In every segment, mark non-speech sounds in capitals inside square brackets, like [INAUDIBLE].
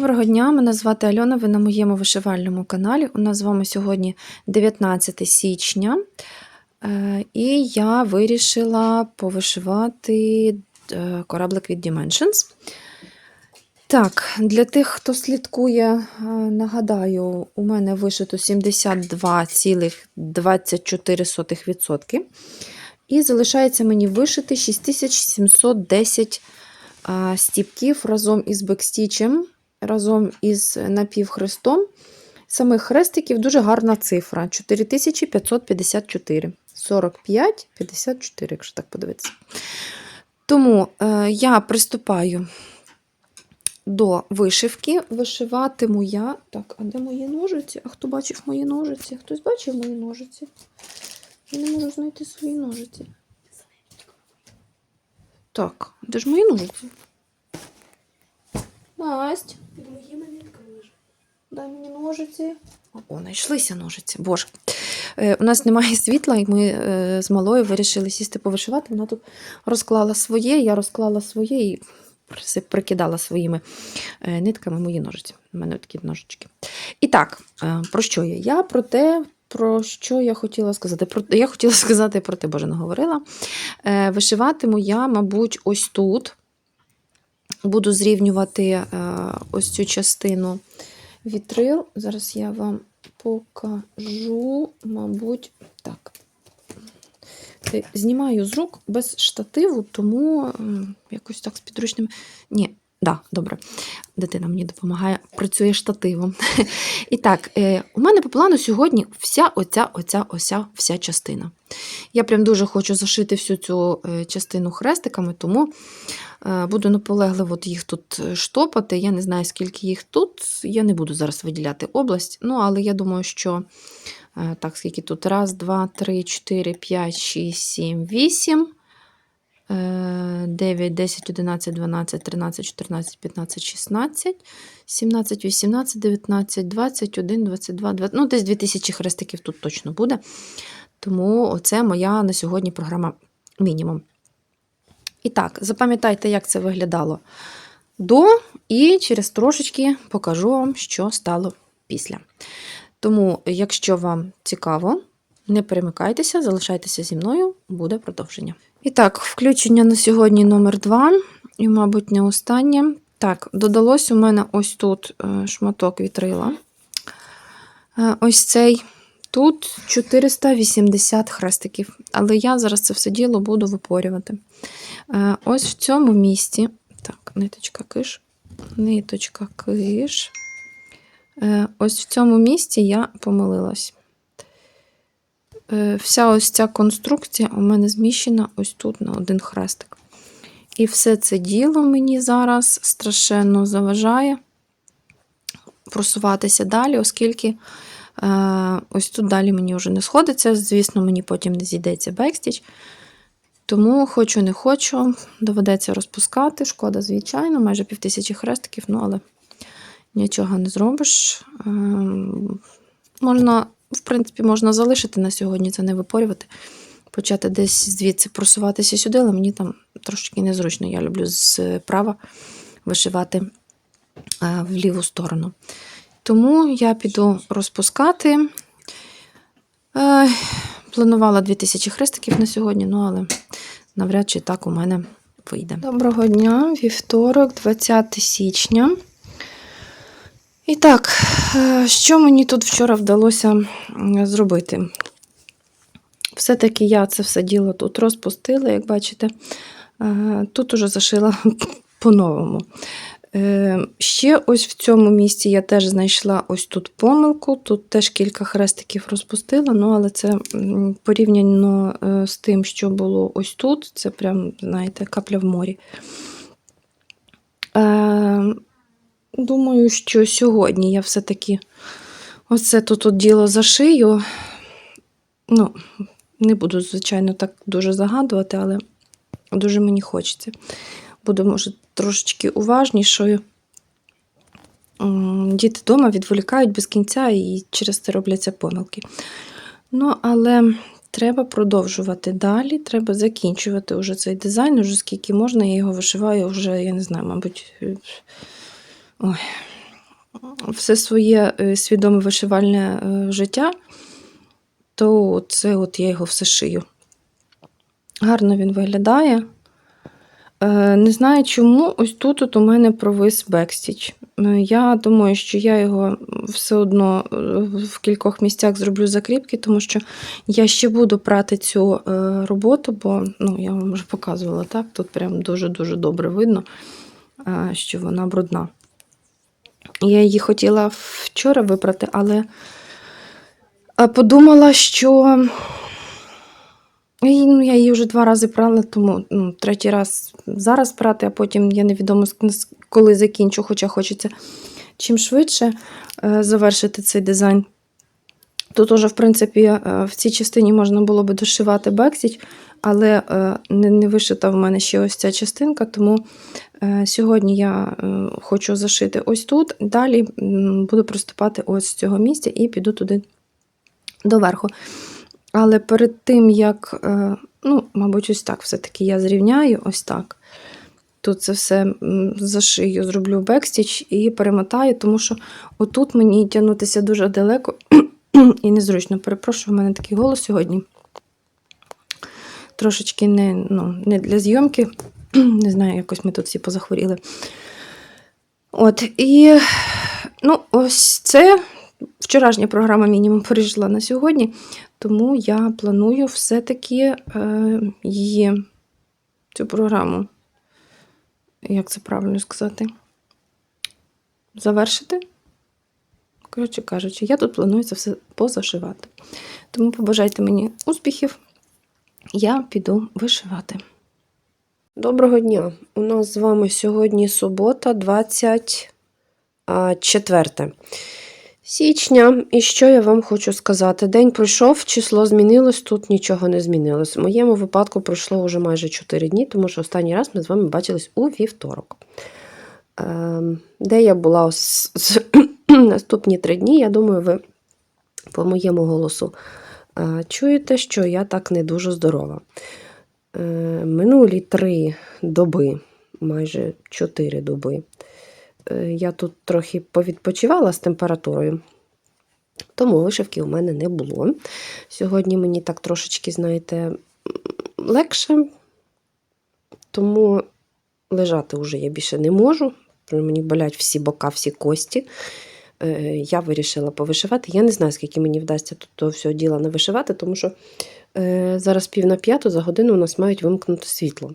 Доброго дня, мене звати Альона. Ви на моєму вишивальному каналі. У нас з вами сьогодні 19 січня, е, і я вирішила повишивати е, кораблик від Dimensions. Так, для тих, хто слідкує, е, нагадаю, у мене вишито 72,24%. І залишається мені вишити 6710 а, стіпків разом із бекстічем, разом із напівхрестом. Самих хрестиків дуже гарна цифра 4554. 45, 54, якщо так подивитися. Тому е, я приступаю до вишивки. Вишиватиму я. Так, а де мої ножиці? А хто бачив мої ножиці? Хтось бачив мої ножиці? Я не можу знайти свої ножиці. Так, де ж мої ножиці? Насть. Дай мені ножиці. О, знайшлися ножиці. Боже. Е, у нас немає світла, і ми е, з малою вирішили сісти повишивати. Вона тут розклала своє, я розклала своє і прикидала своїми е, нитками мої ножиці. У мене такі ножички. І так, е, про що я? Я про те, про що я хотіла сказати. Про, я хотіла [LAUGHS] сказати про те, боже, не говорила. Е, вишиватиму я, мабуть, ось тут. Буду зрівнювати е, ось цю частину вітрил. Зараз я вам покажу, мабуть, так. Знімаю з рук без штативу, тому якось так з підручним. Ні, да, добре. Дитина мені допомагає, працює штативом. І так, е, у мене по плану сьогодні вся оця, оця, ося, вся частина. Я прям дуже хочу зашити всю цю е, частину хрестиками, тому е, буду наполегливо їх тут штопати. Я не знаю, скільки їх тут. Я не буду зараз виділяти область, ну, але я думаю, що так, скільки тут? Раз, два, три, чотири, п'ять, шість, сім, вісім. 9, 10, 11, 12, 13, 14, 15, 16, 17, 18, 19, 21, 22, 20, ну десь 2000 хрестиків тут точно буде. Тому це моя на сьогодні програма мінімум. І так, запам'ятайте, як це виглядало до, і через трошечки покажу вам, що стало після. Тому, якщо вам цікаво, не перемикайтеся, залишайтеся зі мною, буде продовження. І так, включення на сьогодні номер 2 і, мабуть, не останнє. Так, додалось у мене ось тут е, шматок вітрила. Е, Ось цей. Тут 480 хрестиків, але я зараз це все діло буду випорювати. Е, Ось в цьому місці. Так, ниточка киш. Ниточка киш. Ось в цьому місці я помилилась. Е, Вся ось ця конструкція у мене зміщена ось тут на один хрестик. І все це діло мені зараз страшенно заважає просуватися далі, оскільки е, ось тут далі мені вже не сходиться. Звісно, мені потім не зійдеться бекстіч. Тому хочу, не хочу, доведеться розпускати. Шкода, звичайно, майже півтисячі хрестиків, ну але нічого не зробиш. Ем, Можна, в принципі, можна залишити на сьогодні, це не випорювати. Почати десь звідси просуватися сюди, але мені там трошки незручно. Я люблю зправа вишивати е, в ліву сторону. Тому я піду розпускати. Е, Планувала 2000 хрестиків на сьогодні, ну але навряд чи так у мене вийде. Доброго дня, вівторок, 20 січня. І так, е, що мені тут вчора вдалося зробити? Все-таки я це все діло тут розпустила, як бачите. Е, Тут уже зашила [LAUGHS] по-новому. Е, Ще ось в цьому місці я теж знайшла ось тут помилку. Тут теж кілька хрестиків розпустила, ну але це порівняно з тим, що було ось тут, це прям, знаєте, капля в морі. Думаю, що сьогодні я все-таки оце тут от діло зашию. Ну, не буду, звичайно, так дуже загадувати, але дуже мені хочеться. Буду, може, трошечки уважнішою. Діти вдома відволікають без кінця і через це робляться помилки. Ну, але треба продовжувати далі, треба закінчувати вже цей дизайн, уже скільки можна, я його вишиваю вже, я не знаю, мабуть, ой, все своє е, свідоме вишивальне е, життя, то це от я його все шию. Гарно він виглядає. Е, Не знаю чому, ось тут от у мене провис бекстіч. Я думаю, що я його все одно в кількох місцях зроблю закріпки, тому що я ще буду прати цю роботу, бо ну, я вам вже показувала, так? Тут прям дуже-дуже добре видно, що вона брудна. Я її хотіла вчора випрати, але е, подумала, що і, ну, я її вже два рази прала, тому ну, третій раз зараз прати, а потім я невідомо коли закінчу, хоча хочеться чим швидше е, завершити цей дизайн. Тут уже, в принципі, е, в цій частині можна було би дошивати бексіч, але не, вишита в мене ще ось ця частинка, тому сьогодні я е, хочу зашити ось тут. Далі буду приступати ось з цього місця і піду туди доверху. Але перед тим, як, е, ну, мабуть, ось так все-таки я зрівняю, ось так. Тут це все зашию, зроблю бекстіч і перемотаю, тому що отут мені тягнутися дуже далеко і незручно. Перепрошую, в мене такий голос сьогодні. Трошечки не, ну, не для зйомки. [CLEARS THROAT] Не знаю, якось ми тут всі позахворіли. От, і ну, ось це вчорашня програма мінімум перейшла на сьогодні, тому я планую все-таки е, її, цю програму, як це правильно сказати, завершити. Коротше кажучи, я тут планую це все позашивати. Тому побажайте мені успіхів. Я піду вишивати. Доброго дня! У нас з вами сьогодні субота, 24 січня. І що я вам хочу сказати? День пройшов, число змінилось, тут нічого не змінилось. В моєму випадку пройшло вже майже 4 дні, тому що останній раз ми з вами бачились у вівторок. Ем, Де я була ос- з- [CLEARS THROAT] наступні 3 дні, я думаю, ви по моєму голосу е, чуєте, що я так не дуже здорова. Е, Минулі три доби, майже 4 доби, е, я тут трохи повідпочивала з температурою, тому вишивки у мене не було. Сьогодні мені так трошечки, знаєте, легше, тому лежати вже я більше не можу. Мені болять всі бока, всі кості. Е, Я вирішила повишивати. Я не знаю, скільки мені вдасться тут всього діла навишивати, тому що зараз пів на п'яту за годину у нас мають вимкнути світло.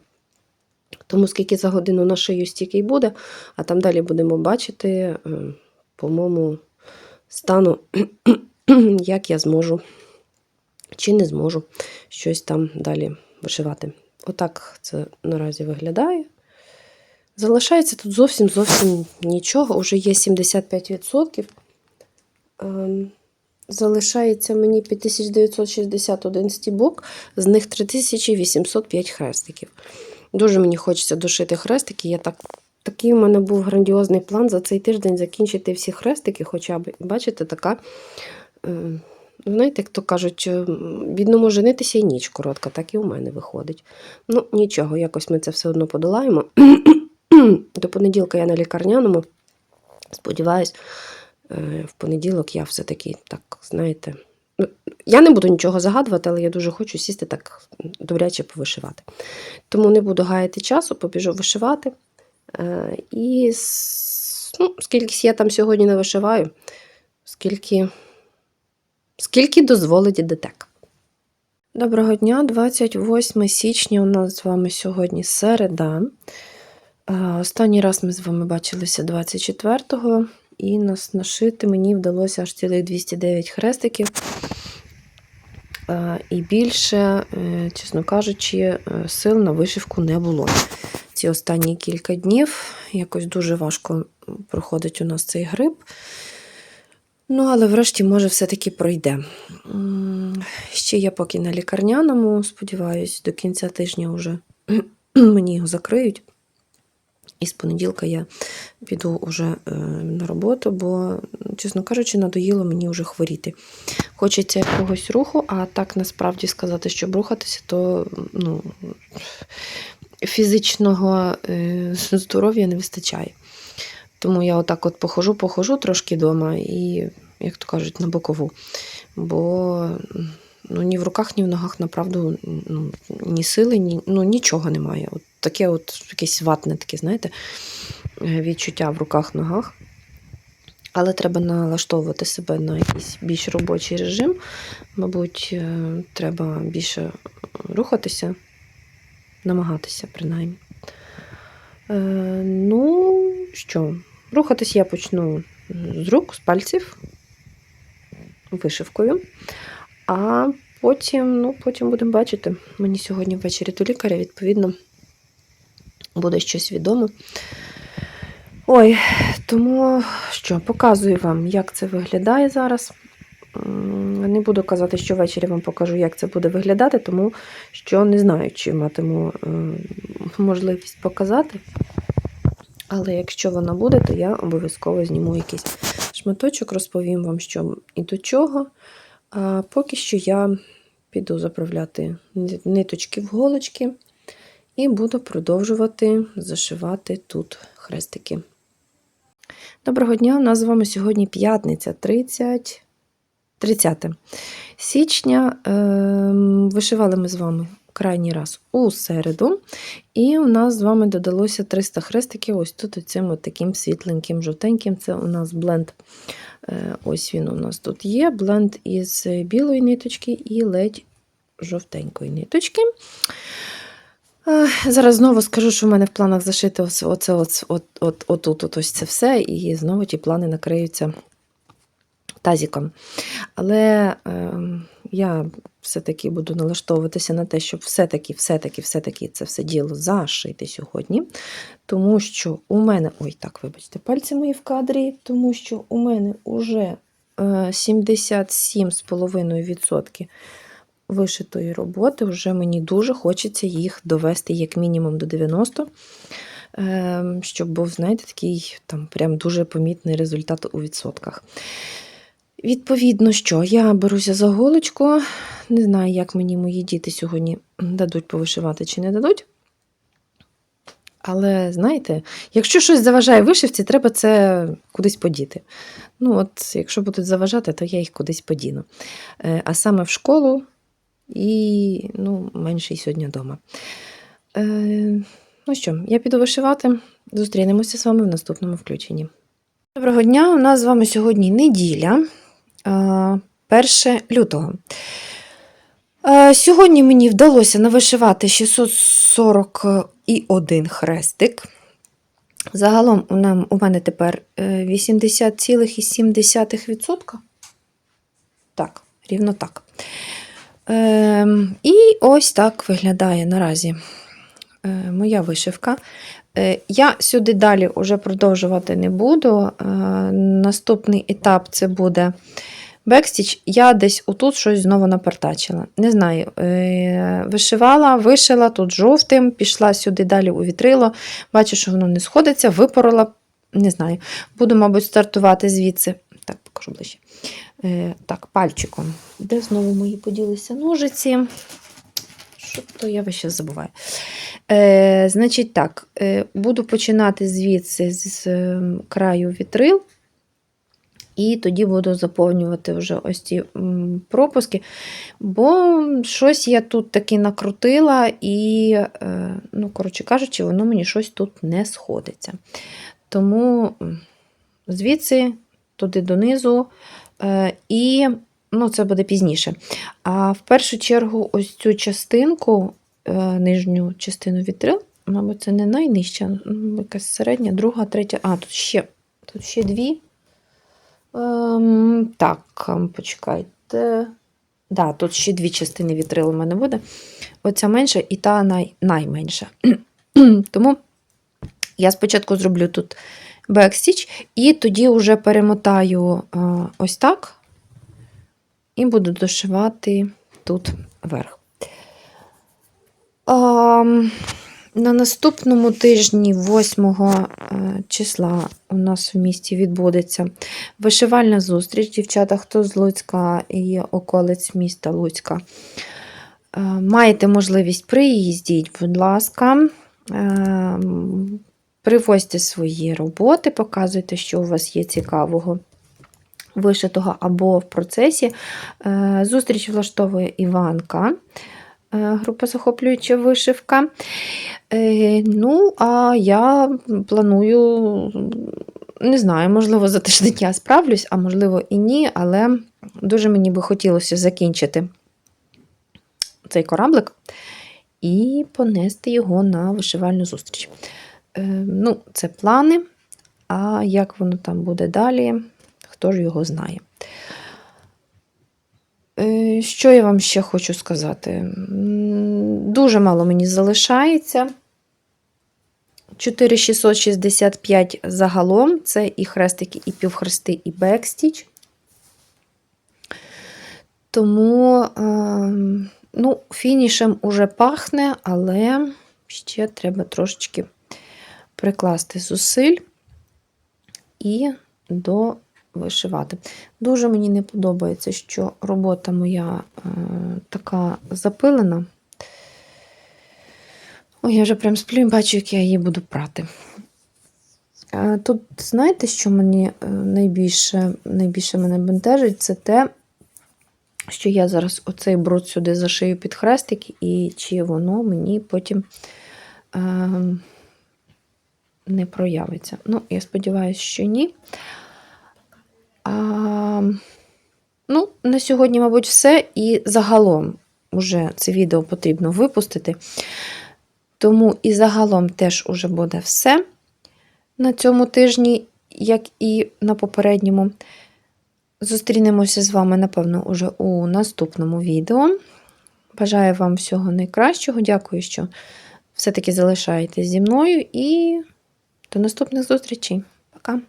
Тому скільки за годину на шию стільки й буде, а там далі будемо бачити, е, по моєму стану, [CLEARS THROAT] як я зможу чи не зможу щось там далі вишивати. Отак це наразі виглядає. Залишається тут зовсім зовсім нічого. Уже є 75%. Залишається мені 5961 стібок, з них 3805 хрестиків. Дуже мені хочеться дошити хрестики. Я так, такий у мене був грандіозний план за цей тиждень закінчити всі хрестики, хоча б. Бачите, така, е, знаєте, як то кажуть, е, бідному женитися і ніч коротка, так і у мене виходить. Ну, нічого, якось ми це все одно подолаємо. [CLEARS THROAT] До понеділка я на лікарняному. Сподіваюсь, е, в понеділок я все-таки так, знаєте. ну, Я не буду нічого загадувати, але я дуже хочу сісти так добряче повишивати. Тому не буду гаяти часу, побіжу вишивати. Е, І ну, скільки я там сьогодні не вишиваю, скільки, скільки дозволить ДТЕК. Доброго дня, 28 січня у нас з вами сьогодні середа. Е, Останній раз ми з вами бачилися 24-го, і нашити мені вдалося аж цілих 209 хрестиків. І більше, е, чесно кажучи, е, сил на вишивку не було. Ці останні кілька днів якось дуже важко проходить у нас цей гриб. Ну, але врешті, може, все-таки пройде. Ще я поки на лікарняному, сподіваюсь, до кінця тижня вже [CLEARS THROAT] мені його закриють. І з понеділка я піду вже е, на роботу, бо, чесно кажучи, надоїло мені вже хворіти. Хочеться якогось руху, а так насправді сказати, щоб рухатися, то ну, фізичного е, здоров'я не вистачає. Тому я отак от похожу, похожу трошки вдома і, як то кажуть, на бокову. Бо ну, ні в руках, ні в ногах, направду, ну, ні сили, ні, ну, нічого немає. От таке от якесь ватне, таке, знаєте, е, відчуття в руках, ногах. Але треба налаштовувати себе на якийсь більш робочий режим. Мабуть, е, треба більше рухатися, намагатися, принаймні. Е, ну, що, рухатись я почну з рук, з пальців, вишивкою. А потім, ну, потім будемо бачити. Мені сьогодні ввечері до лікаря, відповідно, буде щось відомо. Ой, тому що, показую вам, як це виглядає зараз. Не буду казати, що ввечері вам покажу, як це буде виглядати, тому що не знаю, чи матиму е, можливість показати. Але якщо вона буде, то я обов'язково зніму якийсь шматочок, розповім вам, що і до чого. А поки що я піду заправляти ниточки в голочки і буду продовжувати зашивати тут хрестики. Доброго дня! У нас з вами сьогодні п'ятниця 30, 30 січня. Ем, Вишивали ми з вами крайній раз у середу. І у нас з вами додалося 300 хрестиків. Ось тут оцим от таким світленьким, жовтеньким. Це у нас бленд. Е, Ось він у нас тут є. Бленд із білої ниточки і ледь жовтенької ниточки. Е, Зараз знову скажу, що в мене в планах зашити оце, от, от, отут, от, ось це все, і знову ті плани накриються тазіком. Але е, я все-таки буду налаштовуватися на те, щоб все-таки, все-таки, все-таки це все діло зашити сьогодні. Тому що у мене, ой, так, вибачте, пальці мої в кадрі, тому що у мене вже е, 77,5% вишитої роботи. Вже мені дуже хочеться їх довести як мінімум до 90, е, щоб був, знаєте, такий там прям дуже помітний результат у відсотках. Відповідно, що я беруся за голочку. Не знаю, як мені мої діти сьогодні дадуть повишивати чи не дадуть. Але знаєте, якщо щось заважає вишивці, треба це кудись подіти. Ну, от, якщо будуть заважати, то я їх кудись подіну. Е, А саме в школу і ну, менше і сьогодні вдома. Е, ну що, я піду вишивати. Зустрінемося з вами в наступному включенні. Доброго дня! У нас з вами сьогодні неділя, е, 1 лютого. Е, Сьогодні мені вдалося навишивати 641 хрестик. Загалом у мене тепер е, 80,7%. Так, рівно так. Ем, І ось так виглядає наразі е, моя вишивка. Е, Я сюди далі вже продовжувати не буду. Е, Наступний етап це буде бекстіч. Я десь отут щось знову напертачила. Не знаю, е, вишивала, вишила тут жовтим, пішла сюди далі у вітрило. Бачу, що воно не сходиться, випорола. Не знаю. Буду, мабуть, стартувати звідси. Так, покажу ближче. Е, Так, пальчиком. Де знову мої поділися ножиці? Що то я час забуваю. Е, Значить так, е, буду починати звідси з е, краю вітрил. І тоді буду заповнювати вже ось ці пропуски. Бо щось я тут таки накрутила, і, е, ну, коротше кажучи, воно мені щось тут не сходиться. Тому звідси, туди донизу, е, і ну, це буде пізніше. А в першу чергу, ось цю частинку, е, нижню частину вітрил, мабуть, це не найнижча, якась середня, друга, третя. А, тут ще, тут ще дві. Ем, так, ем, почекайте. Да, тут ще дві частини вітрил у мене буде. Оця менша і та най, найменша. [CLEARS THROAT] Тому я спочатку зроблю тут бекстіч, і тоді вже перемотаю е, ось так, і буду дошивати тут верх. Ем, на наступному тижні, 8 е, числа, у нас в місті відбудеться вишивальна зустріч. Дівчата, хто з Луцька і околиць міста Луцька. Е, Маєте можливість приїздіть, будь ласка. Е, Привозьте свої роботи, показуйте, що у вас є цікавого вишитого або в процесі. Зустріч влаштовує Іванка, група захоплююча вишивка. Е, Ну, а я планую, не знаю, можливо, за тиждень я справлюсь, а можливо і ні, але дуже мені би хотілося закінчити цей кораблик і понести його на вишивальну зустріч. Е, Ну, це плани, а як воно там буде далі, хто ж його знає. Е, Що я вам ще хочу сказати? Дуже мало мені залишається. 4665 загалом це і хрестики, і півхрести, і бекстіч. Тому, е, ну, фінішем уже пахне, але ще треба трошечки прикласти зусиль і довишивати. Дуже мені не подобається, що робота моя е, така запилена. Ой, я вже прям сплю і бачу, як я її буду прати. Е, Тут, знаєте, що мені е, найбільше, найбільше мене бентежить, це те, що я зараз оцей бруд сюди зашию під хрестик, і чи воно мені потім е, не проявиться. Ну, я сподіваюся, що ні. А, ну, на сьогодні, мабуть, все. І загалом вже це відео потрібно випустити. Тому і загалом теж уже буде все на цьому тижні, як і на попередньому. Зустрінемося з вами, напевно, уже у наступному відео. Бажаю вам всього найкращого. Дякую, що все-таки залишаєтесь зі мною. І до наступних зустрічей. Пока!